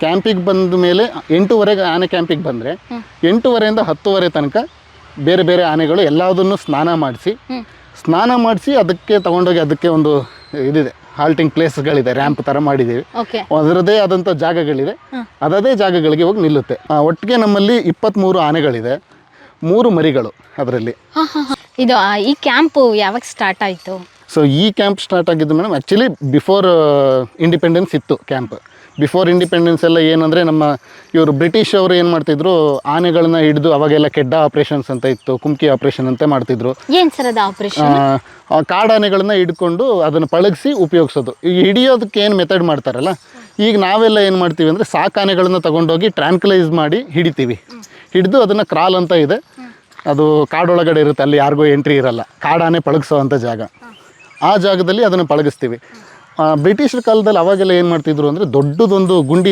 ಕ್ಯಾಂಪಿಗೆ ಬಂದ ಮೇಲೆ ಎಂಟೂವರೆಗೆ ಆನೆ ಕ್ಯಾಂಪಿಗೆ ಬಂದರೆ ಎಂಟೂವರೆಯಿಂದ ಹತ್ತುವರೆ ತನಕ ಬೇರೆ ಬೇರೆ ಆನೆಗಳು ಎಲ್ಲದನ್ನು ಸ್ನಾನ ಮಾಡಿಸಿ ಸ್ನಾನ ಮಾಡಿಸಿ ಅದಕ್ಕೆ ತಗೊಂಡೋಗಿ ಅದಕ್ಕೆ ಒಂದು ಇದಿದೆ ಹಾಲ್ಟಿಂಗ್ ಪ್ಲೇಸ್ಗಳಿದೆ ರ್ಯಾಂಪ್ ಥರ ಮಾಡಿದ್ದೀವಿ. ಅದರದೇ ಆದಂಥ ಜಾಗಗಳಿದೆ ಅದದೇ ಜಾಗಗಳಿಗೆ ಹೋಗಿ ನಿಲ್ಲುತ್ತೆ. ಒಟ್ಟಿಗೆ ನಮ್ಮಲ್ಲಿ ಇಪ್ಪತ್ತ್ಮೂರು ಆನೆಗಳಿದೆ. ಮೂರು ಮರಿಗಳು ಅದರಲ್ಲಿ. ಇದು ಈ ಕ್ಯಾಂಪು ಯಾವಾಗ ಸ್ಟಾರ್ಟ್ ಆಯಿತು? ಸೊ ಈ ಕ್ಯಾಂಪ್ ಸ್ಟಾರ್ಟ್ ಆಗಿದ್ದು ಮೇಡಮ್ ಆ್ಯಕ್ಚುಲಿ ಬಿಫೋರ್ ಇಂಡಿಪೆಂಡೆನ್ಸ್ ಇತ್ತು ಕ್ಯಾಂಪ್ ಬಿಫೋರ್ ಇಂಡಿಪೆಂಡೆನ್ಸ್ ಎಲ್ಲ ಏನಂದರೆ ನಮ್ಮ ಇವರು ಬ್ರಿಟಿಷ್ ಅವರು ಏನು ಮಾಡ್ತಿದ್ರು ಆನೆಗಳನ್ನ ಹಿಡಿದು ಅವಾಗೆಲ್ಲ ಕೆಡ್ಡ ಆಪ್ರೇಷನ್ಸ್ ಅಂತ ಇತ್ತು ಕುಮ್ಕಿ ಆಪ್ರೇಷನ್ ಅಂತ ಮಾಡ್ತಿದ್ರು. ಏನ್ ಸರ್ ಅದು ಆಪರೇಷನ್ ಆ, ಆ ಕಾಡಾನೆಗಳನ್ನ ಹಿಡ್ಕೊಂಡು ಅದನ್ನು ಪಳಗಿಸಿ ಉಪಯೋಗಿಸೋದು. ಈಗ ಹಿಡಿಯೋದಕ್ಕೆ ಏನು ಮೆಥಡ್ ಮಾಡ್ತಾರಲ್ಲ? ಈಗ ನಾವೆಲ್ಲ ಏನು ಮಾಡ್ತೀವಿ ಅಂದರೆ ಸಾಕಾನೆಗಳನ್ನ ತಗೊಂಡೋಗಿ ಟ್ರ್ಯಾಂಕ್ಲೈಸ್ ಮಾಡಿ ಹಿಡಿತೀವಿ. ಹಿಡಿದು ಅದನ್ನು ಕ್ರಾಲ್ ಅಂತ ಇದೆ. ಅದು ಕಾಡೊಳಗಡೆ ಇರುತ್ತೆ ಅಲ್ಲಿ ಯಾರಿಗೂ ಎಂಟ್ರಿ ಇರಲ್ಲ. ಕಾಡಾನೆ ಪಳಗಿಸೋ ಅಂಥ ಜಾಗ. ಆ ಜಾಗದಲ್ಲಿ ಅದನ್ನು ಪಳಗಿಸ್ತೀವಿ. ಬ್ರಿಟಿಷರ ಕಾಲದಲ್ಲಿ ಅವಾಗೆಲ್ಲ ಏನು ಮಾಡ್ತಿದ್ರು ಅಂದರೆ ದೊಡ್ಡದೊಂದು ಗುಂಡಿ